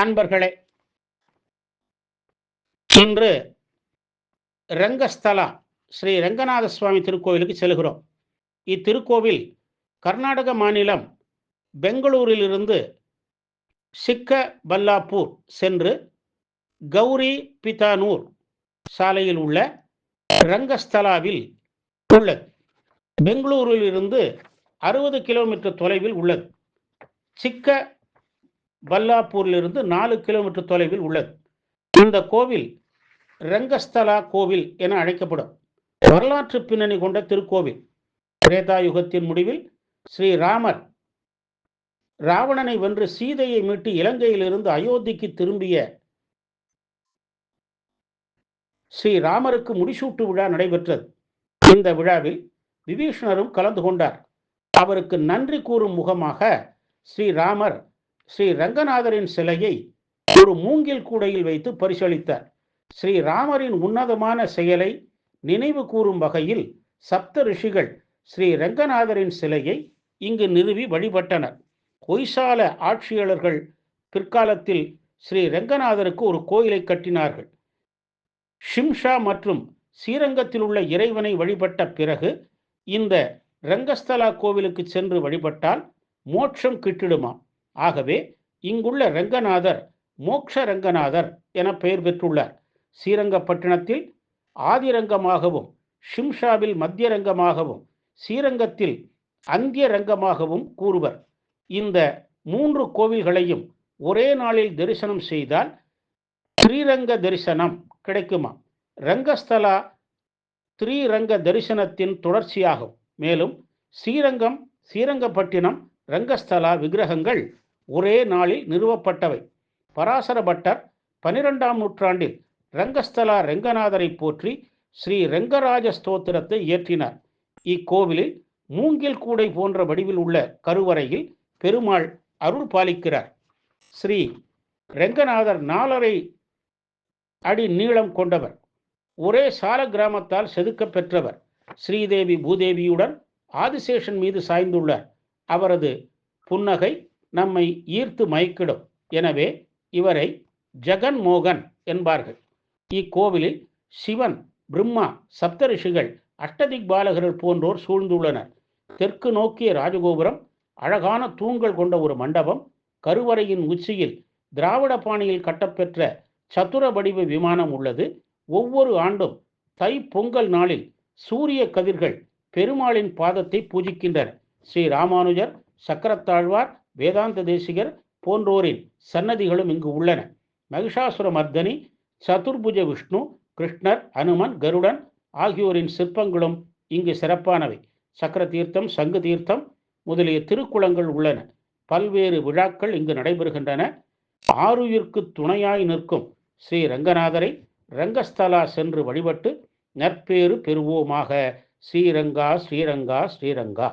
அன்பர்களே இன்று ரங்கஸ்தலா ஸ்ரீ ரங்கநாத சுவாமி திருக்கோவிலுக்கு செல்கிறோம். இத்திருக்கோவில் கர்நாடக மாநிலம் பெங்களூரிலிருந்து சிக்க பல்லாப்பூர் சென்று கௌரி பிதானூர் சாலையில் உள்ள ரங்கஸ்தலாவில் உள்ளது. பெங்களூரிலிருந்து அறுபது கிலோமீட்டர் தொலைவில் உள்ளது. சிக்க பல்லாப்பூரிலிருந்து நாலு கிலோமீட்டர் தொலைவில் உள்ளது. இந்த கோவில் ரங்கஸ்தலா கோவில் என அழைக்கப்படும். வரலாற்று பின்னணி கொண்ட திருக்கோவில். பிரேதாயுகத்தின் முடிவில் ஸ்ரீ ராமர் ராவணனை வென்று சீதையை மீட்டு இலங்கையிலிருந்து அயோத்திக்கு திரும்பிய ஸ்ரீ ராமருக்கு முடிசூட்டு விழா நடைபெற்றது. இந்த விழாவில் விபீஷணரும் கலந்து கொண்டார். அவருக்கு நன்றி கூறும் முகமாக ஸ்ரீராமர் ஸ்ரீ ரங்கநாதரின் சிலையை ஒரு மூங்கில் கூடையில் வைத்து பரிசளித்தார். ஸ்ரீராமரின் உன்னதமான செயலை நினைவு கூறும் வகையில் சப்த ரிஷிகள் ஸ்ரீ ரங்கநாதரின் சிலையை இங்கு நிறுவி வழிபட்டனர். கொய்சால ஆட்சியாளர்கள் பிற்காலத்தில் ஸ்ரீ ரங்கநாதருக்கு ஒரு கோயிலை கட்டினார்கள். ஷிம்ஷா மற்றும் ஸ்ரீரங்கத்தில் உள்ள இறைவனை வழிபட்ட பிறகு இந்த ரங்கஸ்தலா கோவிலுக்கு சென்று வழிபட்டால் மோட்சம் கிட்டிடுமாம். ஆகவே இங்குள்ள ரங்கநாதர் மோக்ஷ ரங்கநாதர் என பெயர் பெற்றுள்ளார். ஸ்ரீரங்கப்பட்டினத்தில் ஆதிரங்கமாகவும் ஷிம்ஷாவில் மத்திய ரங்கமாகவும் ஸ்ரீரங்கத்தில் அந்திய ரங்கமாகவும் கூறுவர். இந்த மூன்று கோவில்களையும் ஒரே நாளில் தரிசனம் செய்தால் ஸ்ரீரங்க தரிசனம் கிடைக்குமா? ரங்கஸ்தலா ஸ்ரீரங்க தரிசனத்தின் தொடர்ச்சியாகும். மேலும் ஸ்ரீரங்கம் ஸ்ரீரங்கப்பட்டினம் ரங்கஸ்தலா விக்கிரகங்கள் ஒரே நாளில் நிறுவப்பட்டவை. பராசர பட்டர் பனிரெண்டாம் நூற்றாண்டில் ரங்கஸ்தலா ரெங்கநாதரை போற்றி ஸ்ரீ ரெங்கராஜ ஸ்தோத்திரத்தை இயற்றினார். இக்கோவிலில் மூங்கில் கூடை போன்ற வடிவில் உள்ள கருவறையில் பெருமாள் அருள் பாலிக்கிறார். ஸ்ரீ ரெங்கநாதர் நாலரை அடி நீளம் கொண்டவர். ஒரே சால கிராமத்தால் செதுக்க பெற்றவர். ஸ்ரீதேவி பூதேவியுடன் ஆதிசேஷன் மீது சாய்ந்துள்ளார். அவரது புன்னகை நம்மை ஈர்த்து மயக்கிடும். எனவே இவரை ஜெகன் மோகன் என்பார்கள். இக்கோவிலில் சிவன் பிரம்மா சப்தரிஷிகள் அஷ்டதிக்பாலகர்கள் போன்றோர் சூழ்ந்துள்ளனர். தெற்கு நோக்கிய ராஜகோபுரம் அழகான தூண்கள் கொண்ட ஒரு மண்டபம் கருவறையின் உச்சியில் திராவிட பாணியில் கட்டப்பெற்ற சதுர வடிவ விமானம் உள்ளது. ஒவ்வொரு ஆண்டும் தை பொங்கல் நாளில் சூரிய கதிர்கள் பெருமாளின் பாதத்தை பூஜிக்கின்றன ஸ்ரீ ராமானுஜர் சக்கரத்தாழ்வார் வேதாந்த தேசிகர் போன்றோரின் சன்னதிகளும் இங்கு உள்ளன. மகிஷாசுர மர்தனி சதுர்புஜ விஷ்ணு கிருஷ்ணர் அனுமன் கருடன் ஆகியோரின் சிற்பங்களும் இங்கு சிறப்பானவை. சக்கர தீர்த்தம் சங்கு தீர்த்தம் முதலிய திருக்குளங்கள் உள்ளன. பல்வேறு விழாக்கள் இங்கு நடைபெறுகின்றன. ஆருயிர்க்கு துணையாய் நிற்கும் ஸ்ரீ ரங்கநாதரை ரங்கஸ்தலா சென்று வழிபட்டு நற்பேறு பெறுவோமாக. ஸ்ரீரங்கா ஸ்ரீரங்கா ஸ்ரீரங்கா.